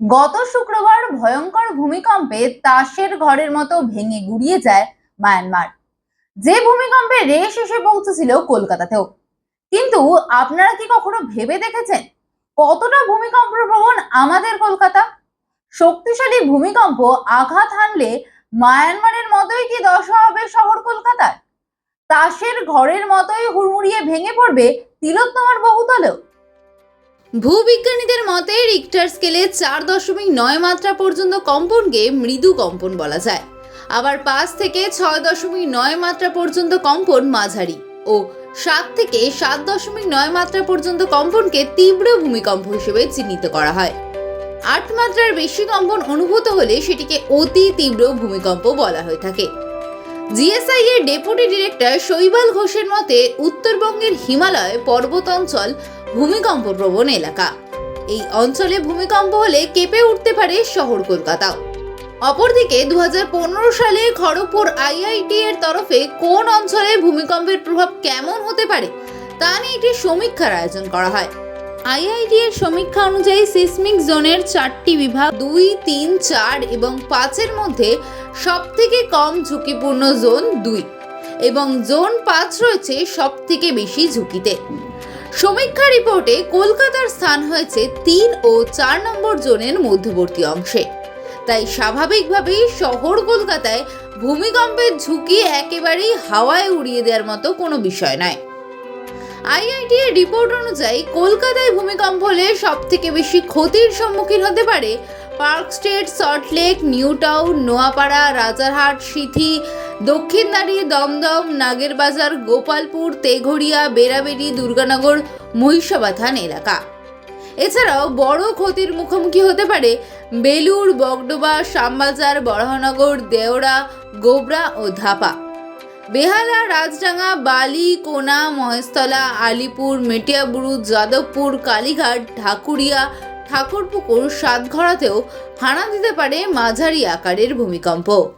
গত শুক্রবার ভয়ঙ্কর ভূমিকম্পে তাসের ঘরের মতো ভেঙে গুড়িয়ে যায় মায়ানমার। যে ভূমিকম্পে রেশ এসে পৌঁছেছিল কলকাতাতেও। কিন্তু আপনারা কি কখনো ভেবে দেখেছেন কতটা ভূমিকম্প প্রবণ আমাদের কলকাতা? শক্তিশালী ভূমিকম্প আঘাত হানলে মায়ানমারের মতোই কি দশা হবে শহর কলকাতার? তাসের ঘরের মতোই হুড়মুড়িয়ে ভেঙে পড়বে তিলোত্তমার বহুতলেও। ভূবিজ্ঞানীদের মতে রিক্টার স্কেলে চার দশমিক নয় মাত্রা পর্যন্ত কম্পনকে মৃদু কম্পন বলা যায়। আবার পাঁচ থেকে ছয় দশমিক নয় মাত্রা পর্যন্ত কম্পন মাঝারি ও সাত থেকে সাত দশমিক নয় মাত্রা পর্যন্ত কম্পনকে তীব্র ভূমিকম্প হিসেবে চিহ্নিত করা হয়। আট মাত্রার বেশি কম্পন অনুভূত হলে সেটিকে অতি তীব্র ভূমিকম্প বলা হয়ে থাকে। জিএসআই এর ডেপুটি ডিরেক্টর শৈবাল ঘোষের মতে, উত্তরবঙ্গের হিমালয় পর্বত অঞ্চল ভূমিকম্প প্রবণ এলাকা। এই অঞ্চলে ভূমিকম্প হলে কেঁপে উঠতে পারে শহর কলকাতাও। অপরদিকে দু পনেরো সালে খড়গপুর আইআইটি এর তরফে কোন অঞ্চলে ভূমিকম্পের প্রভাব কেমন হতে পারে, তা নিয়ে একটি সমীক্ষার আয়োজন করা হয়। আইআইটি এর সমীক্ষা অনুযায়ী সিসমিক জোনের চারটি বিভাগ দুই, তিন, চার এবং পাঁচের মধ্যে সব থেকে কম ঝুঁকিপূর্ণ জোন দুই এবং জোন পাঁচ রয়েছে সব থেকে বেশি ঝুঁকিতে। সমীক্ষা রিপোর্টে কলকাতার স্থান হয়েছে তিন ও চার নম্বর জোনের মধ্যবর্তী অংশে। তাই স্বাভাবিকভাবেই শহর কলকাতায় ভূমিকম্পের ঝুঁকি একেবারেই হাওয়ায় উড়িয়ে দেওয়ার মতো কোনো বিষয় নয়। আইআইটি এর রিপোর্ট অনুযায়ী কলকাতায় ভূমিকম্প হলে সব থেকে বেশি ক্ষতির সম্মুখীন হতে পারে পার্ক স্ট্রিট সল্টলেক নিউ টাউন, নোয়াপাড়া, রাজারহাট, সিথি দক্ষিণদাড়ি দমদম, নাগেরবাজার, গোপালপুর, তেঘড়িয়া, বেড়াবেড়ি, দুর্গানগর মহিষাবাথান এলাকা। এছাড়াও বড় ক্ষতির মুখোমুখি হতে পারে বেলুর বগডোবা, শ্যামবাজার বড়হনগর দেওড়া, গোবরা ও ধাপা। বেহালা, রাজডাঙ্গা, বালি, কোনা, মহেশতলা, আলিপুর, মেটিয়াবুরু, যাদবপুর, কালীঘাট, ঢাকুরিয়া, ঠাকুরপুকুর, সাতঘরাতেও হানা দিতে পারে মাঝারি আকারের ভূমিকম্প।